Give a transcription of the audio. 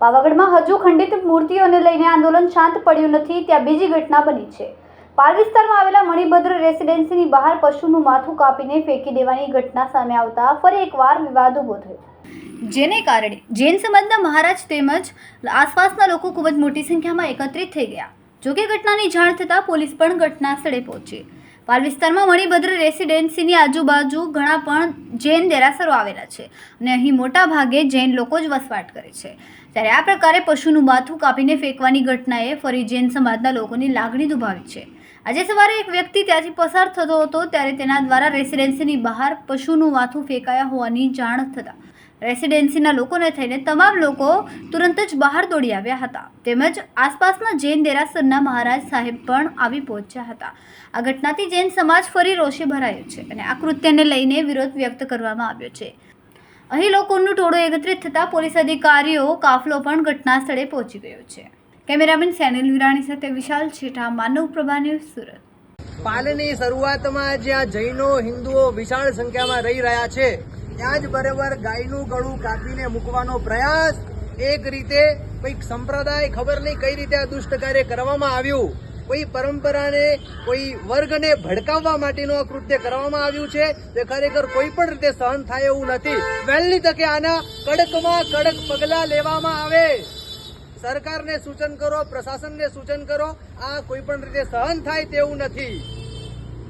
પાવાગઢમાં હજુ ખંડિત મૂર્તિઓને લઈને આંદોલન શાંત પડ્યું નથી, ત્યાં બીજી ઘટના બની છે. પાલ વિસ્તારમાં આવેલા મણિભદ્ર રેસિડેન્સીની બહાર પશુનું માથું કાપીને ફેંકી દેવાની ઘટના સામે આવતા ફરી એકવાર વિવાદ ઊભો થયો. જેને કારણે જૈન સમાજના મહારાજ તેમજ આસપાસના લોકો ખૂબ જ મોટી સંખ્યામાં એકત્રિત થઈ ગયા. જોકે ઘટનાની જાણ થતાં પોલીસ પણ ઘટના સ્થળે પહોંચી. પાલ વિસ્તારમાં મણિભદ્ર રેસિડેન્સીની આજુબાજુ ઘણા પણ જૈન દેરાસરો આવેલા છે અને અહીં મોટા ભાગે જૈન લોકો જ વસવાટ કરે છે. ત્યારે આ પ્રકારે પશુનું માથું કાપીને ફેંકવાની ઘટનાએ ફરી જૈન સમાજના લોકોની લાગણી દુભાવી છે. આજે સવારે એક વ્યક્તિ ત્યાંથી પસાર થતો હતો, ત્યારે તેના દ્વારા રેસિડેન્સીની બહાર પશુનું માથું ફેંકાયા હોવાની જાણ થતાં રેસિડેન્સીના લોકોને થઈને તમામ લોકો તુરંત જ બહાર દોડી આવ્યા હતા. તેમજ આસપાસના જૈન દેરાસરના મહારાજ સાહેબ પણ આવી પહોંચ્યા હતા. આ ઘટનાથી જૈન સમાજ ફરી રોષે ભરાયો છે અને આ કૃત્યને લઈને વિરોધ વ્યક્ત કરવામાં આવ્યો છે. અહીં લોકોનું ટોળું એકત્રિત થતાં પોલીસ અધિકારીઓ કાફલો પણ ઘટના સ્થળે પહોંચી ગયો છે. કેમેરામેન સેનિલ વિરાણી સાથે વિશાલ છેઠા, માનવ પ્રભા ન્યૂઝ સુરત. પાલની શરૂઆતમાં જ્યાં જૈનો હિન્દુઓ વિશાળ સંખ્યામાં રહી રહ્યા છે. ત્યાં જ બરાબર ગાયનું ગળું કાપીને મૂકવાનો પ્રયાસ. એક રીતે કંઈક સંપ્રદાય ખબર નહીં કઈ રીતે આ દુષ્ટ કાર્ય કરવામાં આવ્યું. કોઈ પરંપરાને, કોઈ વર્ગને ભડકાવવા માટેનું આ કૃત્ય કરવામાં આવ્યું છે તે ખરેખર કોઈ પણ રીતે સહન થાય એવું નથી. વહેલી તકે આના કડકમાં કડક પગલાં લેવામાં આવે. સરકારને સૂચન કરો, પ્રશાસનને સૂચન કરો, આ કોઈ પણ રીતે સહન થાય તેવું નથી.